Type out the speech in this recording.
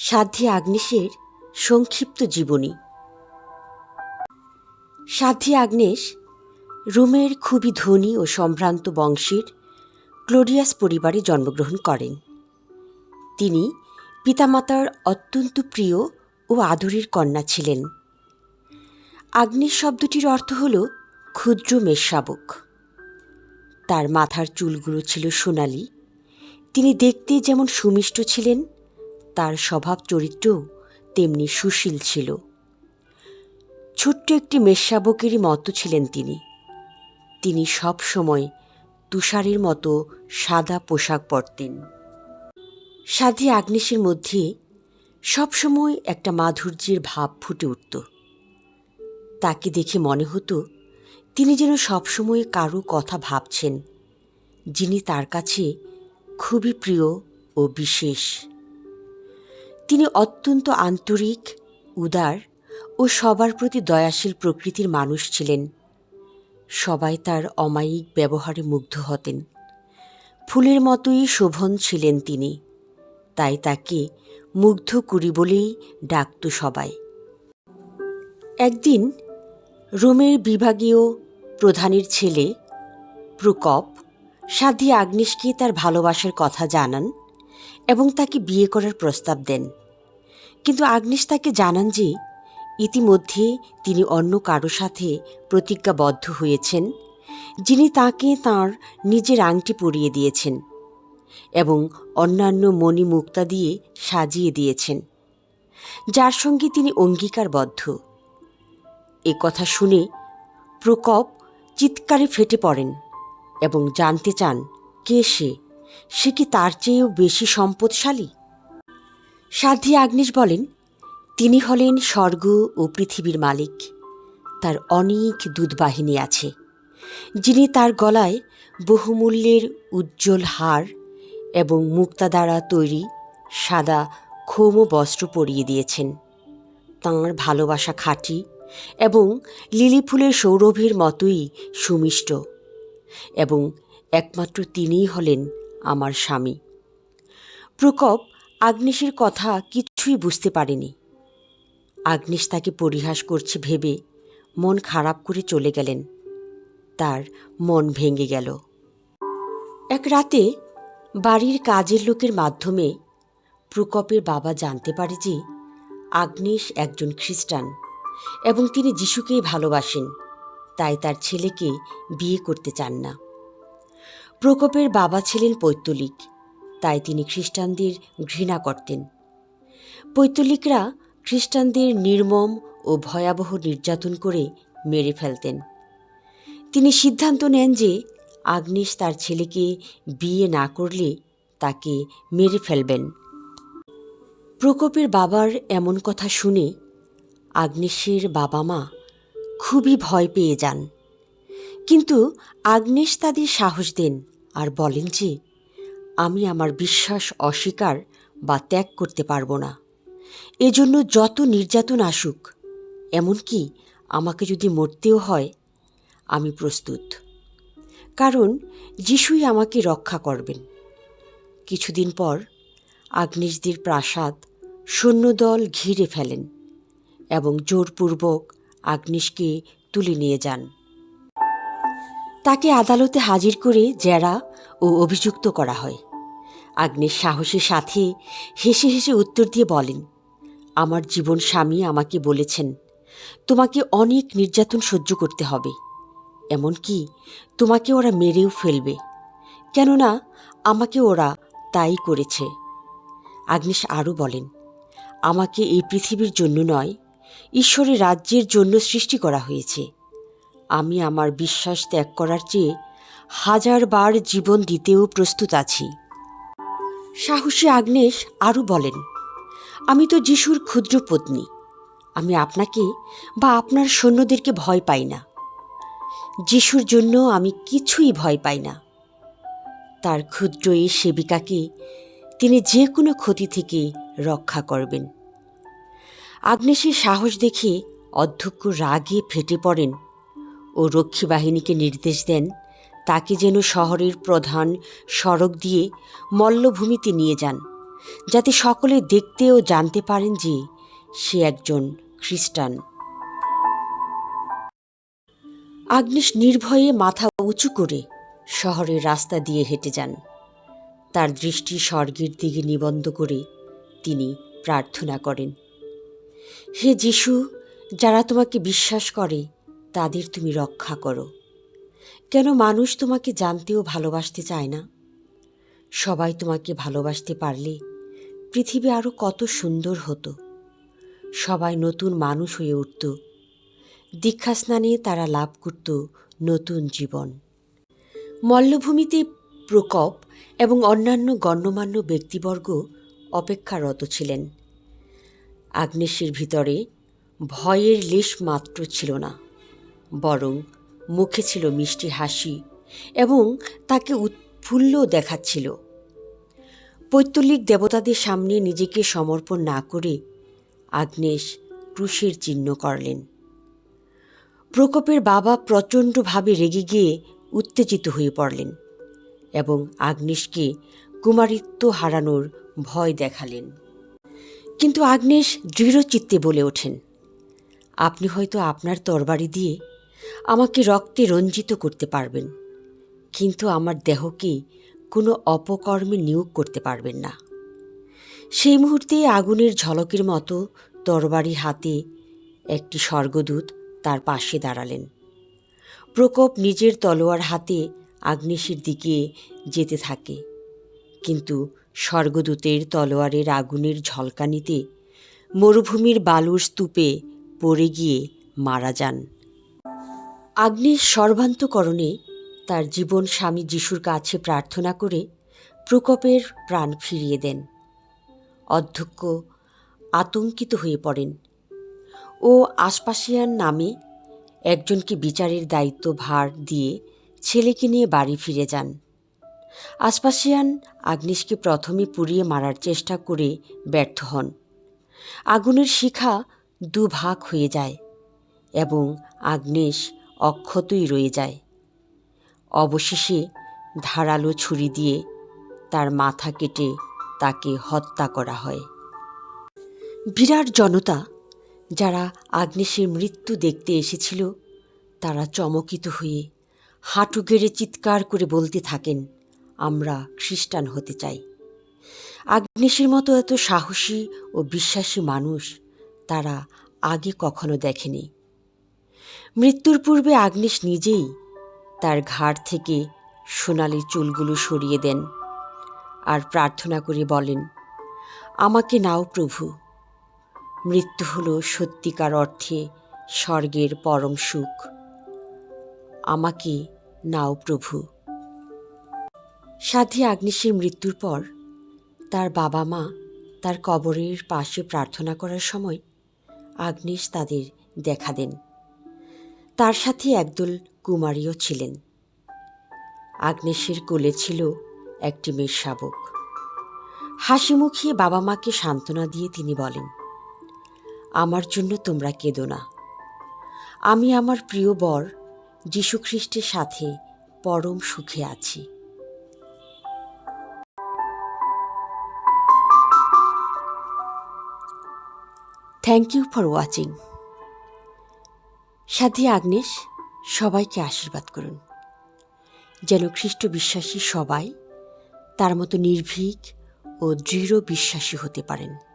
সাধ্যে আগ্নেশের সংক্ষিপ্ত জীবনী। সাধ্যে আগ্নেশ রোমের খুবই ধনী ও সম্ভ্রান্ত বংশের ক্লোডিয়াস পরিবারে জন্মগ্রহণ করেন। তিনি পিতামাতার অত্যন্ত প্রিয় ও আদরের কন্যা ছিলেন। আগ্নেশ শব্দটির অর্থ হল ক্ষুদ্র মেষশাবক। তার মাথার চুলগুলো ছিল সোনালি। তিনি দেখতে যেমন সুমিষ্ট ছিলেন তার স্বভাব চরিত্রও তেমনি সুশীল ছিল। ছোট্ট একটি মেষশাবকেরই মতো ছিলেন তিনি। তিনি সব সময় তুষারের মতো সাদা পোশাক পরতেন। সাধে আগ্নেশের মধ্যে সবসময় একটা মাধুর্যের ভাব ফুটে উঠত। তাকে দেখে মনে হতো, তিনি যেন সবসময় কারও কথা ভাবছেন, যিনি তার কাছে খুবই প্রিয় ও বিশেষ। তিনি অত্যন্ত আন্তরিক, উদার ও সবার প্রতি দয়াশীল প্রকৃতির মানুষ ছিলেন। সবাই তার অমায়িক ব্যবহারে মুগ্ধ হতেন। ফুলের মতোই শোভন ছিলেন তিনি, তাই তাকে মুগ্ধ করি বলেই ডাকত সবাই। একদিন রোমের বিভাগীয় প্রধানের ছেলে প্রকপ সাধ্যে আগ্নেশকে তার ভালোবাসার কথা জানান এবং তাকে বিয়ে করার প্রস্তাব দেন। কিন্তু আগ্নেশ তাকে জানান যে, ইতিমধ্যে তিনি অন্য কারও সাথে প্রতিজ্ঞাবদ্ধ হয়েছেন, যিনি তাকে তার নিজের আংটি পরিয়ে দিয়েছেন এবং অন্যান্য মণি মুক্তা দিয়ে সাজিয়ে দিয়েছেন, যার সঙ্গে তিনি অঙ্গীকারবদ্ধ। এ কথা শুনে প্রকপ চিৎকারে ফেটে পড়েন এবং জানতে চান, কে সে? সে কি তার চেয়েও বেশি সম্পদশালী? সাধ্যী আগ্নেশ বলেন, তিনি হলেন স্বর্গ ও পৃথিবীর মালিক। তার অনেক দুধবাহিনী আছে, যিনি তার গলায় বহুমূল্যের উজ্জ্বল হার এবং মুক্তা দ্বারা তৈরি সাদা ক্ষোম বস্ত্র পরিয়ে দিয়েছেন। তাঁর ভালোবাসা খাঁটি এবং লিলি ফুলের সৌরভের মতোই সুমিষ্ট এবং একমাত্র তিনিই হলেন আমার স্বামী। প্রকপ আগ্নেশের কথা কিছুই বুঝতে পারেনি। আগ্নেশ তাকে পরিহাস করছে ভেবে মন খারাপ করে চলে গেলেন। তার মন ভেঙে গেল। এক রাতে বাড়ির কাজের লোকের মাধ্যমে প্রকপের বাবা জানতে পারে যে আগ্নেশ একজন খ্রিস্টান এবং তিনি যিশুকেই ভালোবাসেন, তাই তার ছেলেকে বিয়ে করতে চান না। প্রকপের বাবা ছিলেন পৈত্তলিক তাই তিনি খ্রিস্টানদের ঘৃণা করতেন। পৈত্তলিকরা খ্রিস্টানদের নির্মম ও ভয়াবহ নির্যাতন করে মেরে ফেলতেন। তিনি সিদ্ধান্ত নেন যে আগ্নেশ তার ছেলেকে বিয়ে না করলে তাকে মেরে ফেলবেন। প্রকোপের বাবার এমন কথা শুনে আগ্নেশের বাবা মা খুবই ভয় পেয়ে যান। কিন্তু আগ্নেশ তাদের সাহস দেন আর বলেন যে আমি আমার বিশ্বাস অস্বীকার বা ত্যাগ করতে পারব না। এজন্য যত নির্যাতন আসুক, এমনকি আমাকে যদি মরতেও হয়, আমি প্রস্তুত। কারণ যিশুই আমাকে রক্ষা করবেন। কিছুদিন পর আগ্নেশদের প্রাসাদ সৈন্যদল ঘিরে ফেলেন এবং জোরপূর্বক আগ্নেশকে তুলে নিয়ে যান। তাকে আদালতে হাজির করে জেরা ও অভিযুক্ত করা হয়। আগ্নেশ সাহসের সাথে হেসে হেসে উত্তর দিয়ে বলেন, আমার জীবন স্বামী আমাকে বলেছেন, তোমাকে অনেক নির্যাতন সহ্য করতে হবে। এমনকি তোমাকে ওরা মেরেও ফেলবে। কেননা আমাকে ওরা তাই করেছে। আগ্নেশ আরও বলেন, আমাকে এই পৃথিবীর জন্য নয়, ঈশ্বরের রাজ্যের জন্য সৃষ্টি করা হয়েছে। আমি আমার বিশ্বাস ত্যাগ করার চেয়ে হাজারবার জীবন দিতেও প্রস্তুত আছি। সাহসী আগ্নেশ আরও বলেন, আমি তো যিশুর ক্ষুদ্র পত্নী। আমি আপনাকে বা আপনার সৈন্যদেরকে ভয় পাই না। যিশুর জন্য আমি কিছুই ভয় পাই না। তার ক্ষুদ্র এই সেবিকাকে তিনি যে কোনো ক্ষতি থেকে রক্ষা করবেন। আগ্নেশের সাহস দেখে অধ্যক্ষ রাগে ফেটে পড়েন ও রক্ষী বাহিনীকে নির্দেশ দেন তাকে যেন শহরের প্রধান সড়ক দিয়ে মল্লভূমিতে নিয়ে যান, যাতে সকলে দেখতে ও জানতে পারেন যে সে একজন খ্রিস্টান। আগ্নেশ নির্ভয়ে মাথা উঁচু করে শহরের রাস্তা দিয়ে হেঁটে যান। তার দৃষ্টি স্বর্গের দিকে নিবন্ধ করে তিনি প্রার্থনা করেন, হে যিশু, যারা তোমাকে বিশ্বাস করে, তাদের তুমি রক্ষা করো। কেন মানুষ তোমাকে জানতেও ভালোবাসতে চায় না? সবাই তোমাকে ভালোবাসতে পারলে পৃথিবী আরও কত সুন্দর হতো। সবাই নতুন মানুষ হয়ে উঠত। দীক্ষা স্নানে তারা লাভ করত নতুন জীবন। মল্লভূমিতে প্রকোপ এবং অন্যান্য গণ্যমান্য ব্যক্তিবর্গ অপেক্ষারত ছিলেন। আগ্নেশের ভিতরে ভয়ের লেশ মাত্র ছিল না, বরং মুখে ছিল মিষ্টি হাসি এবং তাকে উৎফুল্ল দেখাচ্ছিল। পৈত্তলিক দেবতাদের সামনে নিজেকে সমর্পণ না করে আগ্নেশ ক্রুশের চিহ্ন করলেন। প্রকোপের বাবা প্রচণ্ডভাবে রেগে গিয়ে উত্তেজিত হয়ে পড়লেন এবং আগ্নেশকে কুমারিত্ব হারানোর ভয় দেখালেন। কিন্তু আগ্নেশ দৃঢ়চিত্তে বলে ওঠেন, আপনি হয়তো আপনার তরবারি দিয়ে আমাকে রক্তে রঞ্জিত করতে পারবেন। কিন্তু আমার দেহকে কোনো অপকর্মে নিয়োগ করতে পারবেন না। সেই মুহূর্তে আগুনের ঝলকের মতো তরবারি হাতে একটি স্বর্গদূত তার পাশে দাঁড়ালেন। প্রকোপ নিজের তলোয়ার হাতে আগ্নেশের দিকে যেতে থাকে। কিন্তু স্বর্গদূতের তলোয়ারের আগুনের ঝলকানিতে মরুভূমির বালুর স্তূপে পড়ে গিয়ে মারা যান। আগ্নেশ সর্বান্তকরণে তার জীবন স্বামী যিশুর কাছে প্রার্থনা করে প্রকোপের প্রাণ ফিরিয়ে দেন। অধ্যক্ষ আতঙ্কিত হয়ে পড়েন ও আশপাশিয়ান নামে একজনকে বিচারের দায়িত্ব ভার দিয়ে ছেলেকে নিয়ে বাড়ি ফিরে যান। আশপাশিয়ান আগ্নেশকে প্রথমে পুড়িয়ে মারার চেষ্টা করে ব্যর্থ হন। আগুনের শিখা দুভাগ হয়ে যায় এবং আগ্নেশ অক্ষতই রয়ে যায়। অবশেষে ধারালো ছুরি দিয়ে তার মাথা কেটে তাকে হত্যা করা হয়। বিরাট জনতা, যারা আগ্নেশের মৃত্যু দেখতে এসেছিল, তারা চমকিত হয়ে হাঁটু গেড়ে চিৎকার করে বলতে থাকেন, আমরা খ্রিস্টান হতে চাই। আগ্নেশের মতো এত সাহসী ও বিশ্বাসী মানুষ তারা আগে কখনো দেখেনি। মৃত্যুর পূর্বে আগ্নেশ নিজেই তার ঘাড় থেকে সোনালি চুলগুলো সরিয়ে দেন আর প্রার্থনা করে বলেন, আমাকে নাও প্রভু। মৃত্যু হল সত্যিকার অর্থে স্বর্গের পরম সুখ। আমাকে নাও প্রভু। সাথী আগ্নেশের মৃত্যুর পর তার বাবা মা তার কবরের পাশে প্রার্থনা করার সময় আগ্নেশ তাদের দেখা দেন। তার সাথে একদল কুমারীও ছিলেন। আগ্নেশের কোলে ছিল একটি মেয়ের শাবক। হাসি মুখিয়ে বাবা মাকে সান্ত্বনা দিয়ে তিনি বলেন, আমার জন্য তোমরা কেঁদো না। আমি আমার প্রিয় বর যীশুখ্রিস্টের সাথে পরম সুখে আছি। থ্যাংক ইউ ফর ওয়াচিং সাথী আগ্নেশ, সবাইকে আশীর্বাদ করুন। যেন খ্রিস্ট বিশ্বাসী সবাই তার মতো নির্ভীক ও দৃঢ় বিশ্বাসী হতে পারেন।